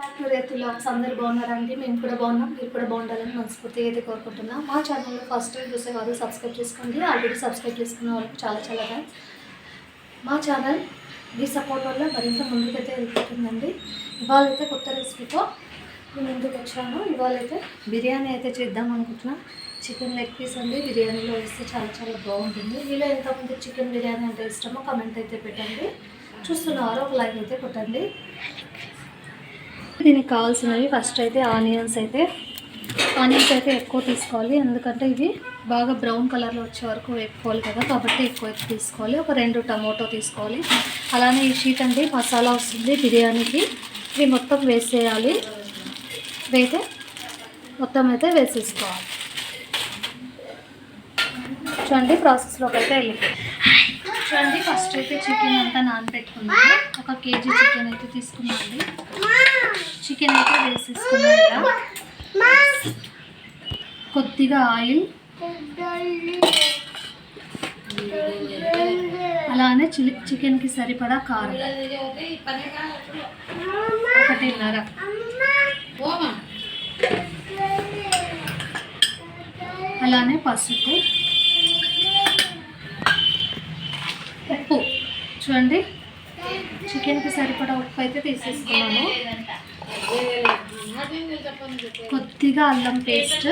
రైతులు అందరు బాగున్నారండి మేము కూడా బాగున్నాం. మీరు కూడా బాగుండాలని మనస్ఫూర్తిగా అయితే కోరుకుంటున్నాం. మా ఛానల్లో ఫస్ట్ టైం చూసేవారు సబ్స్క్రైబ్ చేసుకోండి. ఆల్రెడీ సబ్స్క్రైబ్ చేసుకున్న వాళ్ళకి చాలా చాలా థ్యాంక్స్ మా ఛానల్ మీ సపోర్ట్ వల్ల మరింత ముందుకైతే వెళ్తుందండి. ఇవాళ అయితే కొత్త రెసిపీతో నేను ముందుకు వచ్చాను. ఇవాళ అయితే బిర్యానీ అయితే చేద్దాం అనుకుంటున్నాం. చికెన్ లెగ్ పీస్ అండి. బిర్యానీలో వేస్తే చాలా చాలా బాగుంటుంది. మీలో ఎంతమంది చికెన్ బిర్యానీ అంటే ఇష్టమో కమెంట్ అయితే పెట్టండి. చూస్తున్నారు ఒక లైక్ అయితే కొట్టండి. దీనికి కావాల్సినవి ఫస్ట్ అయితే ఆనియన్స్ అయితే. ఆనియన్స్ అయితే ఎక్కువ తీసుకోవాలి. ఎందుకంటే ఇవి బాగా బ్రౌన్ కలర్లో వచ్చే వరకు వేపుకోవాలి కదా. కాబట్టి ఎక్కువ ఎక్కువ తీసుకోవాలి. ఒక రెండు టమోటో తీసుకోవాలి. అలానే ఈ షీట్ అండి మసాలా వస్తుంది బిర్యానీకి. ఇవి మొత్తం వేసేయాలి. ఇదైతే మొత్తం అయితే వేసేసుకోవాలి. చూడండి ప్రాసెస్లోకి అయితే వెళ్ళిపోయి చూడండి ఫస్ట్ అయితే చికెన్ అంతా నానబెట్టుకున్నాను. ఒక కేజీ చికెన్ అయితే తీసుకున్నాను. చికెన్ అయితే వేసేసుకున్నాను ఇలా. కొద్దిగా ఆయిల్. అలానే చిలి చికెన్కి సరిపడా కారం. ఒకటిన్నర. అలానే పసుపు. ఉప్పు. చూడండి. చికెన్కి సరిపడా ఉప్పు అయితే తీసేసుకున్నాను. కొద్దిగా అల్లం పేస్ట్.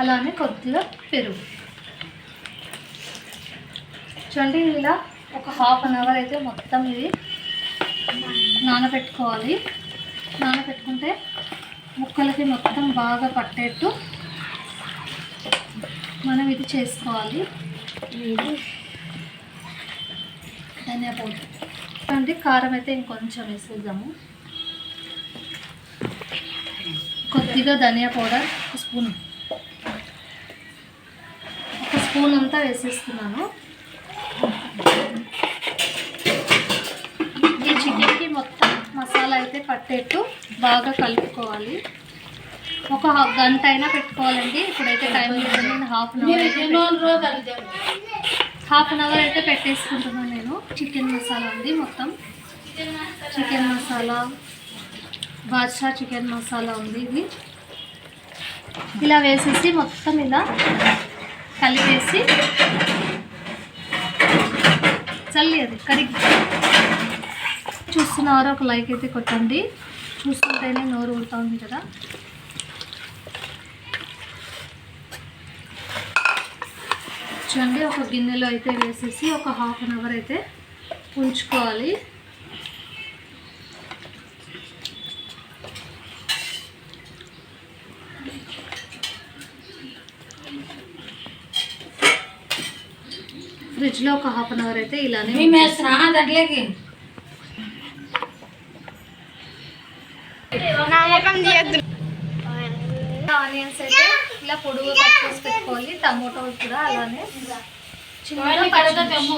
అలానే కొద్దిగా పెరుగు. చూడండి ఇలా ఒక హాఫ్ అన్ అవర్ అయితే మొత్తం ఇది నానబెట్టుకోవాలి. నానబెట్టుకుంటే ముక్కలకి మొత్తం బాగా పట్టేట్టు మనం ఇది చేసుకోవాలి. ధన్యవాదాలు అంటే కారం అయితే ఇంకొంచెం వేసేద్దాము. కొద్దిగా ధనియా పౌడర్ ఒక స్పూన్. ఒక స్పూన్ అంతా వేసేస్తున్నాను. ఈ చికెన్కి మొత్తం మసాలా అయితే పట్టేట్టు బాగా కలుపుకోవాలి. ఒక గంట అయినా పెట్టుకోవాలండి. ఇప్పుడైతే టైం లేదండి నేను హాఫ్ అన్ అవర్ అయితే హాఫ్ అన్ అవర్ అయితే పెట్టేసుకుంటున్నాను నేను. చికెన్ మసాలా ఉంది మొత్తం. చికెన్ మసాలా బాద్షా చికెన్ మసాలా ఉంది ఇది. ఇలా వేసేసి మొత్తం ఇలా కలిపేసి చల్లి అది కరిగి చూస్తున్నారు ఒక లైక్ అయితే కొట్టండి. చూస్తుంటేనే నోరు ఊరుతా ఉంది కదా. చూడండి ఒక గిన్నెలో అయితే వేసేసి ఒక హాఫ్ అన్ అవర్ అయితే ఉంచుకోవాలి. ఫ్రిడ్జ్లో ఒక హాఫ్ అన్ అవర్ అయితే ఇలానే ఆనియన్స్ అయితే ఇలా పొడుగు కట్ చేసి పెట్టుకోవాలి. టమోటో కూడా అలానే పచ్చిమిర్చి.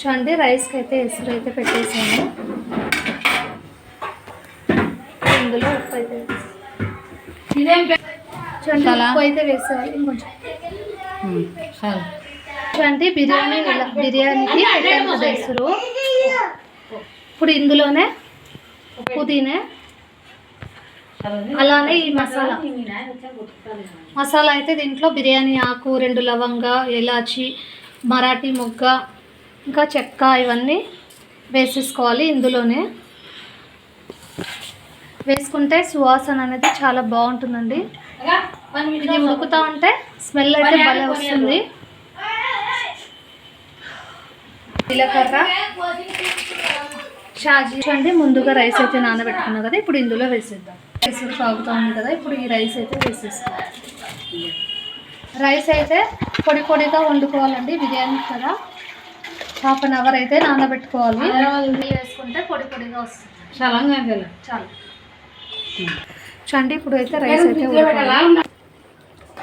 చూడండి రైస్కి అయితే ఎసురు అయితే పెట్టేసాను. ఇందులో ఉప్పు అయితే చూడండి? ఉప్పు అయితే వేసేయాలి ఇంకొంచెం. చూడండి బిర్యానీ బిర్యానీకి పెట్టాను ఎసురు. ఇప్పుడు ఇందులోనే పుదీనా అలానే ఈ మసాలా. మసాలా అయితే దీంట్లో బిర్యానీ ఆకు రెండు లవంగ ఇలాచి మరాఠీ మొగ్గ ఇంకా చెక్క ఇవన్నీ వేసేసుకోవాలి ఇందులోనే. వేసుకుంటే సువాసన అనేది చాలా బాగుంటుందండి. ఇది ఉడుకుతా ఉంటే స్మెల్ అయితే భలే వస్తుంది. జీలకర్ర షాజీ చూడండి ముందుగా రైస్ అయితే నానబెట్టుకున్నాం కదా ఇప్పుడు ఇందులో వేసేద్దాం. రైస్ సాగుతూ ఉంది కదా ఇప్పుడు ఈ రైస్ అయితే వేసేసుకోవాలి. రైస్ అయితే పొడి పొడిగా వండుకోవాలండి బిర్యానీ కదా. హాఫ్ అన్ అవర్ అయితే నానబెట్టుకోవాలి. వేసుకుంటే పొడి పొడిగా వస్తుంది. పిల్ల. చాలు. చూడండి ఇప్పుడు అయితే రైస్ అయితే ఉడకాలి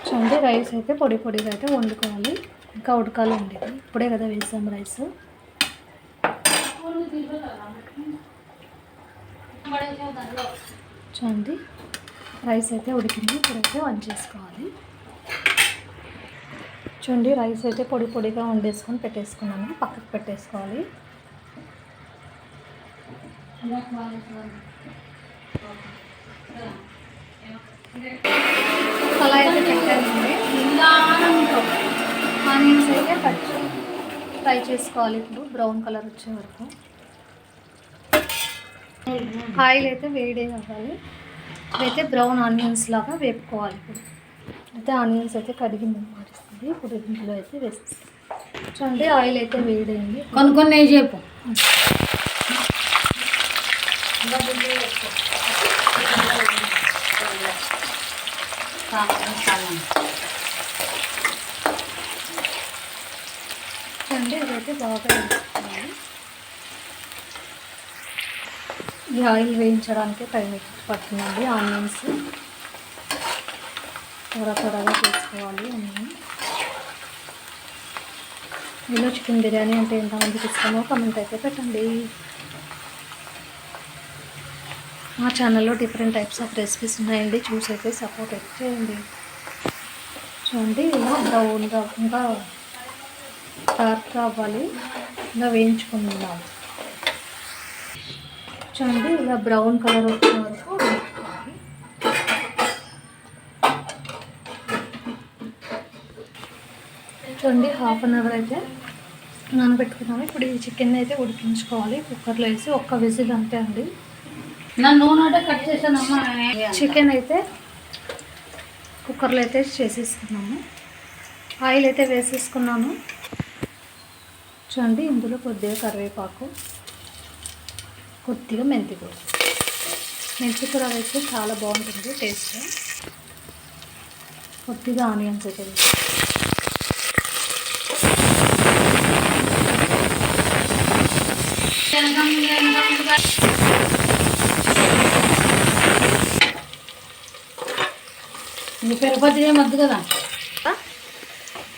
చూడండి రైస్ అయితే పొడి పొడిగా అయితే వండుకోవాలి. ఇంకా ఉడకాలండి ఇది. ఇప్పుడే కదా వేసాం రైస్. చూడండి రైస్ అయితే ఉడికింది. ఇప్పుడైతే వన్ చేసుకోవాలి. చూడండి రైస్ అయితే పొడి పొడిగా వండేసుకొని పెట్టేసుకున్నాను. పక్కకు పెట్టేసుకోవాలి. అలా అయితే పెట్టానండి ఆనియన్స్ అయితే కట్ ఫ్రై చేసుకోవాలి. ఇప్పుడు బ్రౌన్ కలర్ వచ్చే వరకు. ఆయిల్ అయితే వేడి అవ్వాలి. అయితే బ్రౌన్ ఆనియన్స్ లాగా వేపుకోవాలి ఇప్పుడు. అయితే ఆనియన్స్ అయితే కడిగి మారుస్తుంది. ఇప్పుడు ఇందులో అయితే వేసేస్తాం. చూడండి ఆయిల్ అయితే వేడైంది కొన్ని కొన్ని చెప్పు. చూడండి ఇదైతే బాగా ఈ ఆయిల్ వేయించడానికి టైం ఎక్కువ పడుతుందండి ఆనియన్స్ త్వర త్వరగా చేసుకోవాలి అన్నీ. మీలో చికెన్ బిర్యానీ అంటే ఎంతమందికి ఇష్టమో కమెంట్ అయితే పెట్టండి. మా ఛానల్లో డిఫరెంట్ టైప్స్ ఆఫ్ రెసిపీస్ ఉన్నాయండి. చూసి అయితే సపోర్ట్ అయితే చేయండి. చూడండి ఇలా బ్రౌన్గా ఇంకా డార్క్ అవ్వాలి. ఇలా వేయించుకుందాం. చూడండి ఇలా బ్రౌన్ కలర్ వచ్చే వరకు చూడండి హాఫ్ అన్ అవర్ అయితే నానబెట్టుకున్నాము. ఇప్పుడు ఈ చికెన్ అయితే ఉడికించుకోవాలి. కుక్కర్లో వేసి ఒక్క విజిల్ అంతే అండి. నూనె కట్ చేశానమ్మా. చికెన్ అయితే కుక్కర్లో అయితే చేసేసుకున్నాము. ఆయిల్ అయితే వేసేసుకున్నాను. చూడండి ఇందులో కొద్దిగా కరివేపాకు. కొద్దిగా మెంతి కూర మెంతి కూర వేస్తే చాలా బాగుంటుంది టేస్ట్. కొద్దిగా ఆనియన్స్ అయితే ఇది పెరగపతి ఏమద్దు కదా?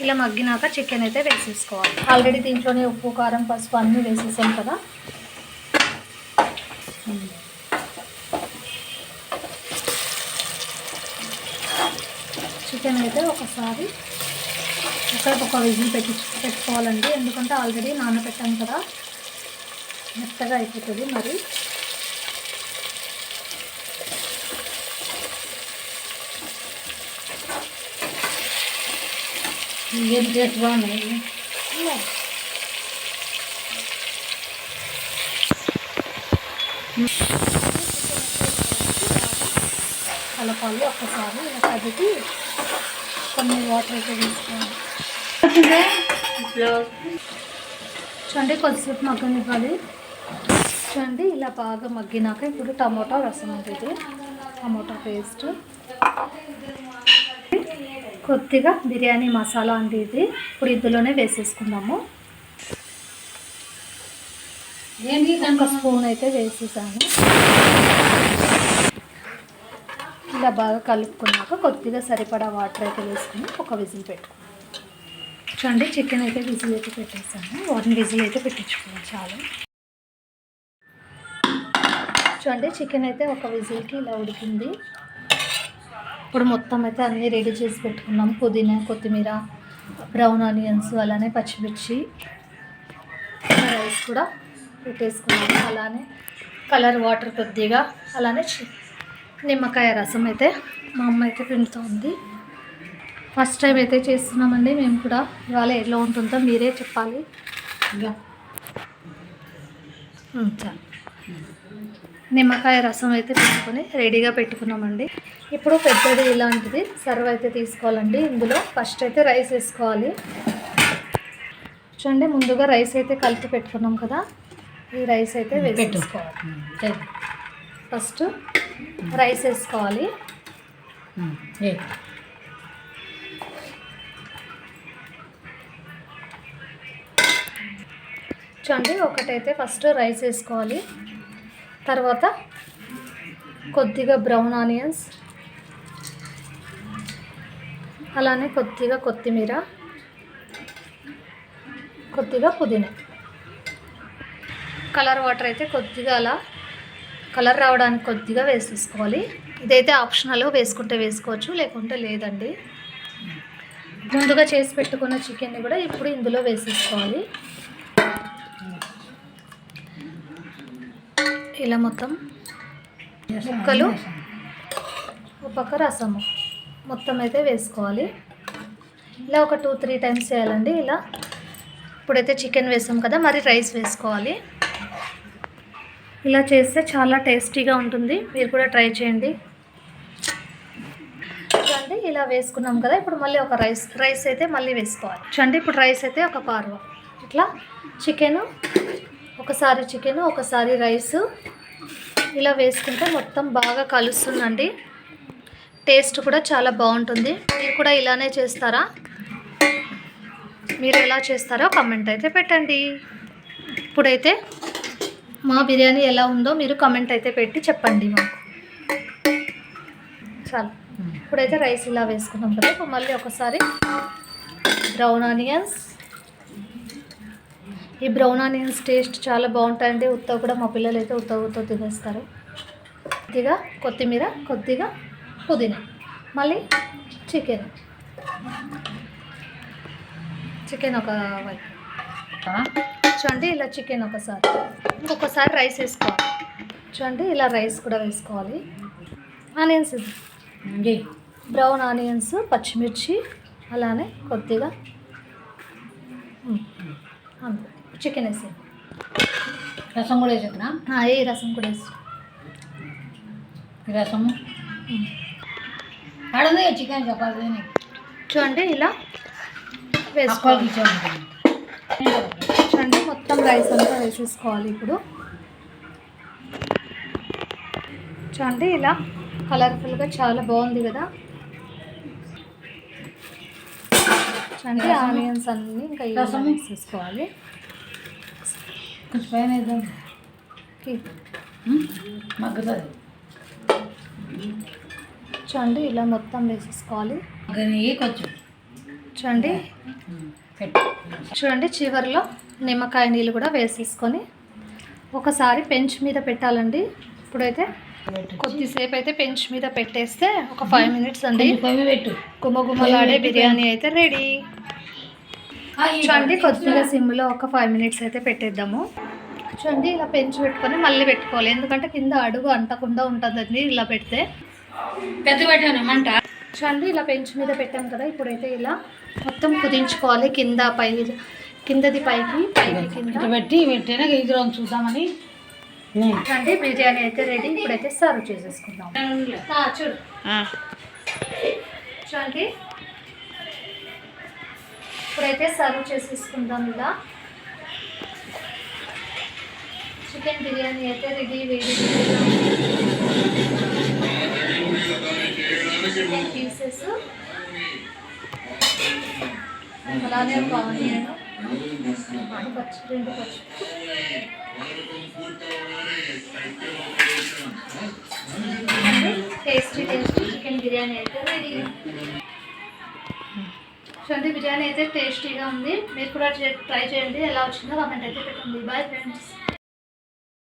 ఇలా మగ్గినాక చికెన్ అయితే వేసేసుకోవాలి. ఆల్రెడీ దీంట్లోనే ఉప్పు కారం పసుపు అన్నీ వేసేసాం కదా? చికెన్ అయితే ఒకసారి ఒక ఒక విజిల్ పెట్టి పెట్టుకోవాలండి. ఎందుకంటే ఆల్రెడీ నానబెట్టాం కదా. మెత్తగా అయిపోతుంది మరి. ఏం టేస్ట్ బాగుంది కలపాలి ఒక్కసారి. కదిపి కొన్ని వాటర్ అయితే తీసుకోవాలి. చూడండి కొద్దిసేపు మగ్గనివ్వాలి. చూడండి ఇలా బాగా మగ్గినాక ఇప్పుడు టమోటా రసం ఉంటుంది. Tomato paste. కొద్దిగా బిర్యానీ మసాలా అండి ఇది. ఇప్పుడు ఇందులోనే వేసేసుకుందాము. ఒక స్పూన్ అయితే వేసేసాను. ఇలా బాగా కలుపుకున్నాక కొద్దిగా సరిపడా వాటర్ అయితే వేసుకుని ఒక విజిల్ పెట్టుకున్నాను చూడండి చికెన్ అయితే విజిల్ అయితే పెట్టేసాను. వన్ విజిల్ అయితే పెట్టించుకున్నాను చాలు. చూడండి చికెన్ అయితే ఒక విజిల్కి ఇలా ఉడికింది. ఇప్పుడు మొత్తం అయితే అన్నీ రెడీ చేసి పెట్టుకున్నాం. పుదీనా కొత్తిమీర బ్రౌన్ ఆనియన్స్ అలానే పచ్చిమిర్చి రైస్ కూడా పెట్టేసుకున్నాము. అలానే కలర్ వాటర్ కొద్దిగా అలానే చి- నిమ్మకాయ రసం అయితే మా అమ్మ అయితే పిండుతోంది. ఫస్ట్ టైం అయితే చేస్తున్నామండి. మేము కూడా ఇవాళ ఎలా ఉంటుందో మీరే చెప్పాలి. నిమ్మకాయ రసం అయితే పెట్టుకొని రెడీగా పెట్టుకున్నామండి. ఇప్పుడు పెద్దది ఇలాంటిది. సర్వ్ అయితే తీసుకోవాలండి. ఇందులో ఫస్ట్ అయితే రైస్ వేసుకోవాలి. చూడండి ముందుగా రైస్ అయితే కలిపి పెట్టుకున్నాం కదా. ఈ రైస్ అయితే వేసుకోవాలి ఫస్ట్ రైస్ వేసుకోవాలి. చూడండి ఒకటైతే ఫస్ట్ రైస్ వేసుకోవాలి. తర్వాత కొద్దిగా బ్రౌన్ ఆనియన్స్ అలానే కొద్దిగా కొత్తిమీర కొద్దిగా పుదీనా. కలర్ వాటర్ అయితే కొద్దిగా అలా కలర్ రావడానికి కొద్దిగా వేసేసుకోవాలి. ఇదైతే ఆప్షనల్ వేసుకుంటే వేసుకోవచ్చు లేకుంటే లేదండి. ముందుగా చేసి పెట్టుకున్న చికెన్ని కూడా ఇప్పుడు ఇందులో వేసేసుకోవాలి. ఇలా మొత్తం ముక్కలు ఒక పక్క రసము మొత్తం అయితే వేసుకోవాలి. ఇలా ఒక టూ త్రీ టైమ్స్ చేయాలండి. ఇలా ఇప్పుడైతే చికెన్ వేసాం కదా మరి రైస్ వేసుకోవాలి. ఇలా చేస్తే చాలా టేస్టీగా ఉంటుంది. మీరు కూడా ట్రై చేయండి. చూడండి ఇలా వేసుకున్నాం కదా ఇప్పుడు మళ్ళీ ఒక రైస్ రైస్ అయితే మళ్ళీ వేసుకోవాలి. చూడండి ఇప్పుడు రైస్ అయితే ఒక పార్వ. ఇట్లా చికెను ఒకసారి చికెను ఒకసారి రైస్. ఇలా వేసుకుంటే మొత్తం బాగా కలుస్తుందండి. టేస్ట్ కూడా చాలా బాగుంటుంది. మీరు కూడా ఇలానే చేస్తారా? మీరు ఎలా చేస్తారో కమెంట్ అయితే పెట్టండి. ఇప్పుడైతే మా బిర్యానీ ఎలా ఉందో మీరు కమెంట్ అయితే పెట్టి చెప్పండి మాకు. చాలు. ఇప్పుడైతే రైస్ ఇలా వేసుకున్నాం కదా ఇప్పుడు మళ్ళీ ఒకసారి బ్రౌన్ ఆనియన్స్ ఈ బ్రౌన్ ఆనియన్స్ టేస్ట్ చాలా బాగుంటాయండి. ఉత్త కూడా మా పిల్లలు అయితే ఉత్త ఉత్త తినేస్తారు. కొద్దిగా కొత్తిమీర కొద్దిగా పుదీనా. మళ్ళీ చికెన్ చికెన్ ఒక చూడండి ఇలా చికెన్ ఒకసారి. ఇంకొకసారి రైస్ వేసుకోవాలి. చూడండి ఇలా రైస్ కూడా వేసుకోవాలి. ఆనియన్స్ బ్రౌన్ ఆనియన్స్ పచ్చిమిర్చి అలానే కొద్దిగా. చికెన్ వేసి రసం కూడా వేసేద్దా ఏ రసం కూడా వేసి రసము? చికెన్ చపాతీ చూడండి ఇలా వేసుకోవాలి. చూడండి మొత్తం రైస్ అంతా వేసేసుకోవాలి ఇప్పుడు. చూడండి ఇలా కలర్ఫుల్గా చాలా బాగుంది కదా. చూడండి ఆనియన్స్ అన్నీ ఇంకా రసం? వేసేసుకోవాలి. కొంచెం పైన వేద్దాం. కి- మగ్గుతుంది. చూడండి ఇలా మొత్తం వేసేసుకోవాలి. కొంచెం. చూడండి. చూడండి చివరిలో నిమ్మకాయ నీళ్ళు కూడా వేసేసుకొని ఒకసారి పెంచ్ మీద పెట్టాలండి. ఇప్పుడైతే కొద్దిసేపు అయితే పెంచ్ మీద పెట్టేస్తే ఒక ఫైవ్ మినిట్స్ అండి. గుమగుమలాడే బిర్యానీ అయితే రెడీ చూడండి కొద్దిగా సిమ్లో ఒక ఫైవ్ మినిట్స్ అయితే పెట్టేద్దాము. చూడండి ఇలా పెంచి పెట్టుకొని మళ్ళీ పెట్టుకోవాలి. ఎందుకంటే కింద అడుగు అంటకుండా ఉంటుందండి ఇలా పెడితే. పెద్ద చూడండి ఇలా పెంచి మీద పెట్టాం కదా ఇప్పుడైతే ఇలా మొత్తం కుదించుకోవాలి. కింద పై కిందది పైకి పైకి కింద. పెట్టి పెట్టినా ఇద్దరు చూద్దామని. చూడండి బిర్యానీ అయితే రెడీ ఇప్పుడైతే సర్వ్ చేసేసుకుందాం. చూడు. చూడండి. ఇప్పుడైతే సర్వ్ చేసేసుకుందాం ఇలా. చికెన్ బిర్యానీ అయితే రెడీ వేడి చికెన్ పీసెస్. అలానే ఒక onion. Tasty tasty chicken biryani అయితే రెడీ చూడండి బిర్యానీ అయితే టేస్టీగా ఉంది. మీరు కూడా ట్రై చేయండి. ఎలా వచ్చిందో కామెంట్ అయితే పెట్టండి. Bye friends